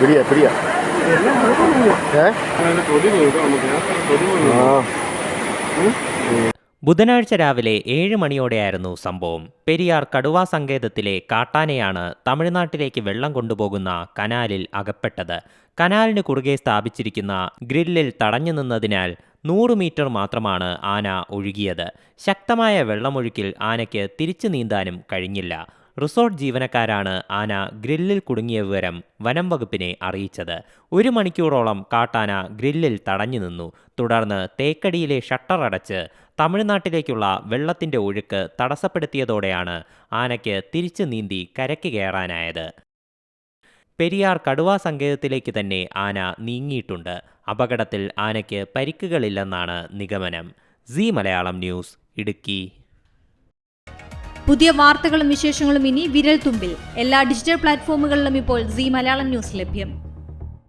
പിടിയാ പിടിയാ. ബുധനാഴ്ച രാവിലെ ഏഴ് മണിയോടെയായിരുന്നു സംഭവം. പെരിയാർ കടുവാ സങ്കേതത്തിലെ കാട്ടാനയാണ് തമിഴ്നാട്ടിലേക്ക് വെള്ളം കൊണ്ടുപോകുന്ന കനാലിൽ അകപ്പെട്ടത്. കനാലിന് കുറുകെ സ്ഥാപിച്ചിരിക്കുന്ന ഗ്രില്ലിൽ തടഞ്ഞു നിന്നതിനാൽ നൂറ് മീറ്റർ മാത്രമാണ് ആന ഒഴുകിയത്. ശക്തമായ വെള്ളമൊഴുക്കിൽ ആനയ്ക്ക് തിരിച്ചു നീന്താനും കഴിഞ്ഞില്ല. റിസോർട്ട് ജീവനക്കാരാണ് ആന ഗ്രില്ലിൽ കുടുങ്ങിയ വിവരം വനം വകുപ്പിനെ അറിയിച്ചത്. ഒരു മണിക്കൂറോളം കാട്ടാന ഗ്രില്ലിൽ തടഞ്ഞു നിന്നു. തുടർന്ന് തേക്കടിയിലെ ഷട്ടർ അടച്ച് തമിഴ്നാട്ടിലേക്കുള്ള വെള്ളത്തിന്റെ ഒഴുക്ക് തടസ്സപ്പെടുത്തിയതോടെയാണ് ആനയ്ക്ക് തിരിച്ചു നീന്തി കരയ്ക്ക് കയറാനായത്. പെരിയാർ കടുവാ സങ്കേതത്തിലേക്ക് തന്നെ ആന നീങ്ങിയിട്ടുണ്ട്. അപകടത്തിൽ ആനയ്ക്ക് പരിക്കുകളില്ലെന്നാണ് നിഗമനം. C Malayalam news Idukki. പുതിയ വാർത്തകളും വിശേഷങ്ങളും ഇനി വിരൽ തുമ്പിൽ എല്ലാ ഡിജിറ്റൽ പ്ലാറ്റ്ഫോമുകളിലും ഇപ്പോൾ സി മലയാളം ന്യൂസ് ലഭ്യം.